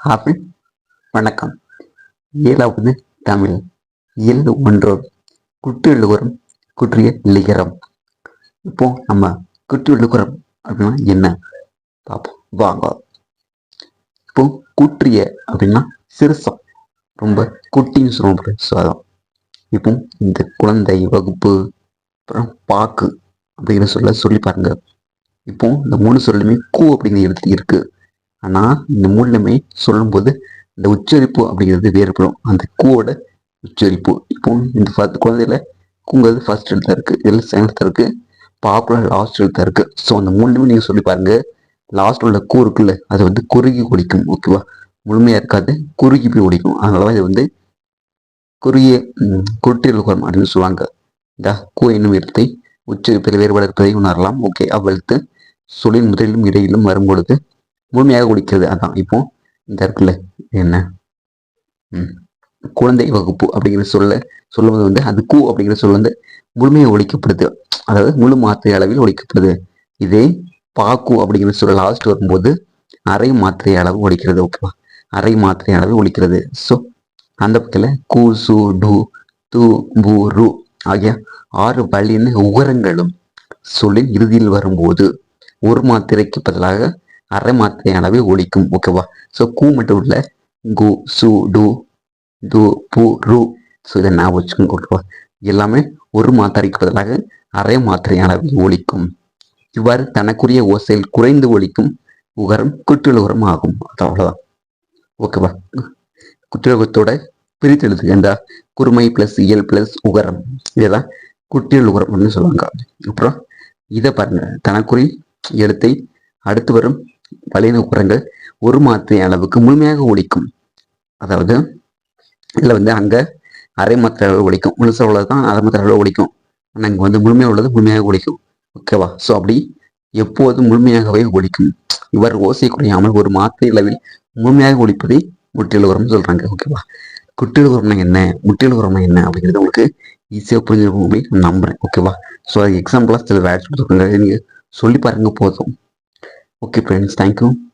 Apple. வணக்கம். ஏழாவது தமிழ். எல் ஒன்றோர் குட்டு எழுகுறம் குற்றிய லிகரம் இப்போ நம்ம குட்டு எழுகுறம் அப்படின்னா என்ன? பார்ப்போம். வாங்க. இப்போ குற்றிய அப்படின்னா சிறுசம். ரொம்ப குட்டின்னு சொல்லுவோம் ஸோ அதான் இப்போ இந்த குழந்தை வகுப்பு அப்புறம் பாக்கு அப்படிங்கிற சொல்ல சொல்லி பாருங்க. இப்போ இந்த மூணு சொல்லுமே கூ அப்படிங்கிற எழுத்து இருக்கு. ஆனால் இந்த மூணுமே சொல்லும்போது இந்த உச்சரிப்பு அப்படிங்கிறது வேறுபடும். அந்த கூவோட உச்சரிப்பு. இப்போ இந்த ஃபஸ்ட் குழந்தையில கூங்கிறது ஃபர்ஸ்ட் எழுத்தாக இருக்குது இதில் செகண்ட் எழுத்தா இருக்கு பாப்புலர் லாஸ்ட் எழுத்தாக இருக்குது ஸோ அந்த மூணுமே நீங்கள் சொல்லி பாருங்க. லாஸ்ட் உள்ள கூ இருக்குல்ல அது வந்து குறுகி ஒழிக்கும் ஓகேவா முழுமையாக இருக்காது குறுகி போய் ஒழிக்கும் அதனால இது வந்து குறுகிய குருட்டியல் குரம் அப்படின்னு சொல்லுவாங்க. இந்த கூ என்னும் எழுத்தை உச்சரிப்பில் வேறுபாடு இருப்பதை உணரலாம். ஓகே அவ்வெழுத்து சொல்லின் முதலிலும் இடையிலும் வரும்பொழுது முழுமையாக ஒழிக்கிறது அதான் இப்போ இந்த இருக்குல்ல என்ன? குழந்தை வகுப்பு அப்படிங்கிற சொல்ல சொல்லுவது வந்து அது கூ அப்படிங்கிற சொல்ல வந்து முழுமையாக ஒழிக்கப்படுது. அதாவது முழு மாத்திரை அளவில் ஒழிக்கப்படுது. இதே பாக்கு அப்படிங்கிற சொல்ல லாஸ்ட் வரும்போது அரை மாத்திரை அளவு ஒழிக்கிறது. ஓகேவா? அரை மாத்திரை அளவு ஒழிக்கிறது. ஸோ அந்த பக்கத்தில் கூ சு டு து பு ரு ஆகிய ஆறு வலின உகரங்களும் சொல்லின் இறுதியில் வரும்போது ஒரு மாத்திரைக்கு பதிலாக அரை மாத்திரை அளவை ஒழிக்கும் ஓகேவா ஸோ கூ மட்டும் இல்லை கு சு டு து பு ரு. ஸோ இதை நான் வச்சுக்கோங்க ஓகேவா எல்லாமே ஒரு மாத்திரைக்கு பதிலாக அரை மாத்திரை அளவில் ஒழிக்கும். இவ்வாறு தனக்குரிய ஓசையில் குறைந்து ஒழிக்கும் உகரம் குற்றலுகரம் ஆகும். அது அவ்வளோதான் ஓகேவா குற்றலுகத்தோட பிரித்து எழுதுக குருமை பிளஸ் இயல் பிளஸ் உகரம். இதெல்லாம் குற்றியல் உகரம் அப்படின்னு சொல்லுவாங்க. அப்புறம் இதை பாருங்க தனக்குறி எழுத்தை அடுத்து வரும் பழைய உரங்கள் ஒரு மாத்திரை அளவுக்கு முழுமையாக ஒழிக்கும். அதாவது இதில் வந்து அங்கே அரை மாத்திரை அளவு ஒழிக்கும். முழுசாக உள்ளது தான் அரை மாத்திரை அளவு ஒழிக்கும். ஆனால் இங்கே வந்து முழுமையாக உள்ளது முழுமையாக ஒழிக்கும். ஓகேவா ஸோ அப்படி எப்போதும் முழுமையாகவே ஒழிக்கும். இவர் ஓசை குறையாமல் ஒரு மாத்திரை அளவில் முழுமையாக ஒழிப்பதை முற்றில் உரம் சொல்கிறாங்க ஓகேவா குட்டியல் உரம்னா என்ன? முற்றியல் உரம்னா என்ன? அப்படிங்கிறது உங்களுக்கு ஈஸியாக புரிஞ்சிருக்கும் அப்படின்னு நம்புகிறேன் நம்புறேன். ஓகேவா ஸோ அது எக்ஸாம்பிளாக சில வேட்ஸ் கொடுத்துருக்காங்க. நீங்கள் சொல்லி பாருங்க போதும். Ok, parents, thank you.